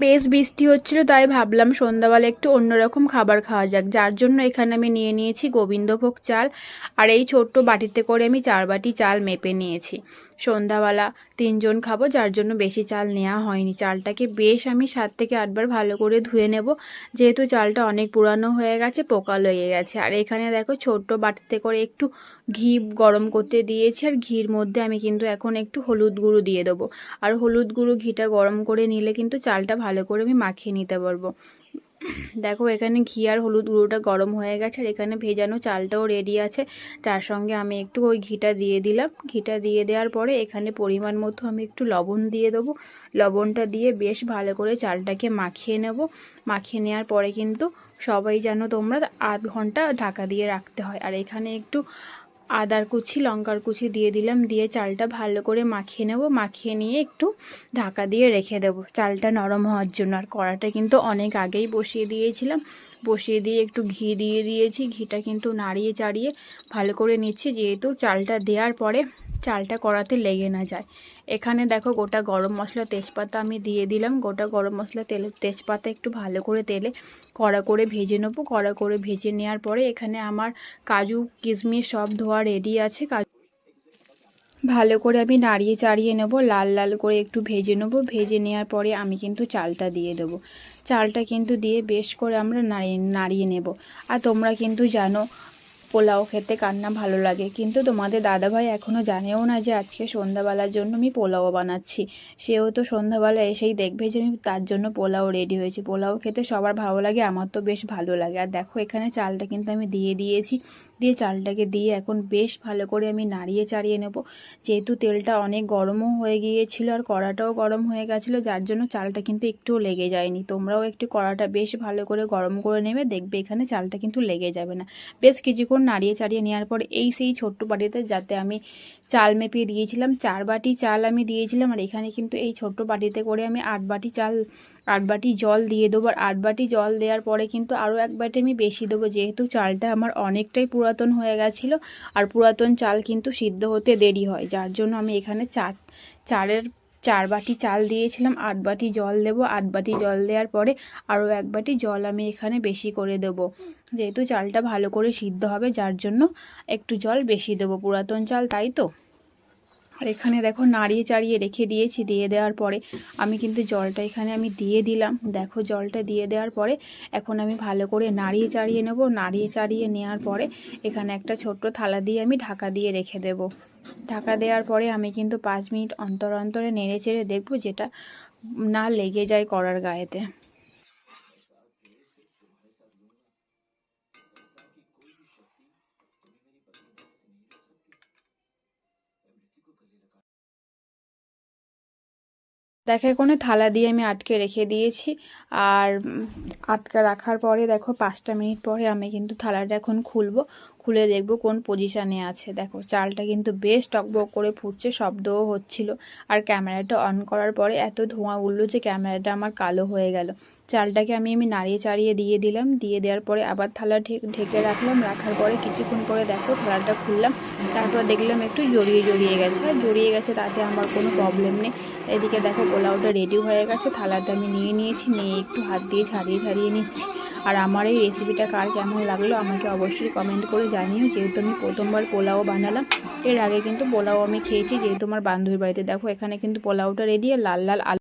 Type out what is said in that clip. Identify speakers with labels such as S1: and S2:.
S1: বেশ বৃষ্টি হচ্ছিল, তাই ভাবলাম সন্ধ্যাবেলা একটু অন্যরকম খাবার খাওয়া যাক। যার জন্য এখানে আমি নিয়ে নিয়েছি গোবিন্দভোগ চাল আর এই ছোট্ট বাটিতে করে আমি চার বাটি চাল মেপে নিয়েছি। সন্ধ্যাবেলা তিনজন খাব, যার জন্য বেশি চাল নেওয়া হয়নি। চালটাকে বেশ আমি সাত থেকে আটবার ভালো করে ধুয়ে নেব। যেহেতু চালটা অনেক পুরানো হয়ে গেছে, পোকা লেগে গেছে। আর এখানে দেখো ছোট্ট বাটিতে করে একটু ঘি গরম করতে দিয়েছি আর ঘির মধ্যে আমি কিন্তু এখন একটু হলুদ গুঁড়ো দিয়ে দেবো। আর হলুদ গুঁড়ো ঘিটা গরম করে নিলে কিন্তু চালটা করে আমি মাখিয়ে নিতে পারব। দেখো এখানে ঘি আর হলুদ গুঁড়োটা গরম হয়ে গেছে আর এখানে ভেজানো চালটাও রেডি আছে। তার সঙ্গে আমি একটু ওই ঘিটা দিয়ে দিলাম। ঘিটা দিয়ে দেওয়ার পরে এখানে পরিমাণ মতো আমি একটু লবণ দিয়ে দেবো। লবণটা দিয়ে বেশ ভালো করে চালটাকে মাখিয়ে নেব। মাখিয়ে নেওয়ার পরে কিন্তু সবাই যেন তোমরা আধ ঘণ্টা ঢাকা দিয়ে রাখতে হয়। আর এখানে একটু আদার কুচি, লঙ্কার কুচি দিয়ে দিলাম। দিয়ে চালটা ভালো করে মাখিয়ে নেব। মাখিয়ে নিয়ে একটু ঢাকা দিয়ে রেখে দেব। চালটা নরম হওয়ার জন্য। আর কড়াটা কিন্তু অনেক আগেই বসিয়ে দিয়েছিলাম। বসিয়ে দিয়ে একটু ঘি দিয়ে দিয়েছি। ঘিটা কিন্তু নাড়িয়ে চাড়িয়ে ভালো করে নিচ্ছি। যেহেতু চালটা দেওয়ার পরে চালটা কড়াতে লেগে না যায়। এখানে দেখো গোটা গরম মশলা তেজপাতা আমি দিয়ে দিলাম। গোটা গরম মশলা তেলে, তেজপাতা একটু ভালো করে তেলে কড়া করে ভেজে নেব। কড়া করে ভেজে নেওয়ার পরে এখানে আমার কাজু, কিশমিশ সব ধোয়া রেডি আছে। কাজু ভালো করে আমি নাড়িয়ে চাড়িয়ে নেব। লাল লাল করে একটু ভেজে নেব। ভেজে নেওয়ার পরে আমি কিন্তু চালটা দিয়ে দেবো। চালটা কিন্তু দিয়ে বেশ করে আমরা নাড়িয়ে নাড়িয়ে নেব। আর তোমরা কিন্তু জানো পোলাও খেতে কান্না ভালো লাগে। কিন্তু তোমাদের দাদাভাই এখনও জানেও না যে আজকে সন্ধ্যাবেলার জন্য আমি পোলাও বানাচ্ছি। সেও তো সন্ধ্যাবেলা এসেই দেখবে যে আমি তার জন্য পোলাও রেডি হয়েছি। পোলাও খেতে সবার ভালো লাগে, আমার তো বেশ ভালো লাগে। আর দেখো, এখানে চালটা কিন্তু আমি দিয়ে দিয়েছি। দিয়ে চালটাকে দিয়ে এখন বেশ ভালো করে আমি নাড়িয়ে চাড়িয়ে নেব। যেহেতু তেলটা অনেক গরমও হয়ে গিয়েছিল আর কড়াটাও গরম হয়ে গেছিল, যার জন্য চালটা কিন্তু একটুও লেগে যায়নি। তোমরাও একটু কড়াটা বেশ ভালো করে গরম করে নেবে, দেখবে এখানে চালটা কিন্তু লেগে যাবে না। বেশ কিছুক্ষণ নাড়িয়ে চাড়িয়ে নেওয়ার পর এই সেই ছোট্ট বাটিতে যাতে আমি চাল মেপে দিয়েছিলাম, চার বাটি চাল আমি দিয়েছিলাম আর এখানে কিন্তু এই ছোট্ট বাটিতে করে আমি আট বাটি চাল, আট বাটি জল দিয়ে দেবো। আর আট বাটি জল দেওয়ার পরে কিন্তু আরও এক বাটি আমি বেশি দেবো, যেহেতু চালটা আমার অনেকটাই পুরাতন হয়ে গেছিল। আর পুরাতন চাল কিন্তু সিদ্ধ হতে দেরি হয়, যার জন্য আমি এখানে চার, চারের চার বাটি চাল দিয়েছিলাম, আট বাটি জল দেব। আট বাটি জল দেওয়ার পরে আরও এক বাটি জল আমি এখানে বেশি করে দেব। যেহেতু চালটা ভালো করে সিদ্ধ হবে, যার জন্য একটু জল বেশি দেবো। পুরাতন চাল, তাই তো? আর এখানে দেখো নাড়িয়ে চাড়িয়ে রেখে দিয়েছি দিয়ে দেওয়ার পরে আমি কিন্তু জলটা এখানে আমি দিয়ে দিলাম। দেখো জলটা দিয়ে দেওয়ার পরে এখন আমি ভালো করে নাড়িয়ে চাড়িয়ে নেব। নাড়িয়ে চাড়িয়ে নেওয়ার পরে এখানে একটা ছোট্ট থালা দিয়ে আমি ঢাকা দিয়ে রেখে দেব। ঢাকা দেওয়ার পরে আমি কিন্তু পাঁচ মিনিট অন্তর অন্তরে নেড়ে চেড়ে দেখব যেটা না লেগে যায় করার গায়েতে। দেখো কোনো থালা দিয়ে আমি আটকে রেখে দিয়েছি। আর আটকে রাখার পরে দেখো, পাঁচটা মিনিট পরে আমি কিন্তু থালাটা এখন খুলবো। খুলে দেখব কোন পজিশানে আছে। দেখো, চালটা কিন্তু বেশ টকবক করে ফুটছে, শব্দও হচ্ছিল। আর ক্যামেরাটা অন করার পরে এত ধোঁয়া উঠল যে ক্যামেরাটা আমার কালো হয়ে গেল। চালটাকে আমি আমি নাড়িয়ে চাড়িয়ে দিয়ে দিলাম। দিয়ে দেওয়ার পরে আবার থালা ঢেকে রাখলাম। রাখার পরে কিছুক্ষণ পরে দেখো থালাটা খুললাম। তারপর দেখলাম একটু জড়িয়ে জড়িয়ে গেছে। আর জড়িয়ে গেছে তাতে আমার কোনো প্রবলেম নেই। এদিকে দেখো পোলাওটা রেডি হয়ে গেছে। থালাটা আমি নিয়ে নিয়েছি, নিয়ে একটু হাত দিয়ে ছাড়িয়ে ছাড়িয়ে নিচ্ছি। আর আমার এই রেসিপিটা কার কেমন লাগল আমাকে অবশ্যই কমেন্ট করে জানিও, যেহেতু আমি প্রথমবার পোলাও বানালাম, এর আগে কিন্তু পোলাও আমি খেয়েছি, যেহেতু আমার বান্ধবীর বাড়িতে। দেখো, এখানে কিন্তু পোলাওটা রেডি আর লাল লাল আলু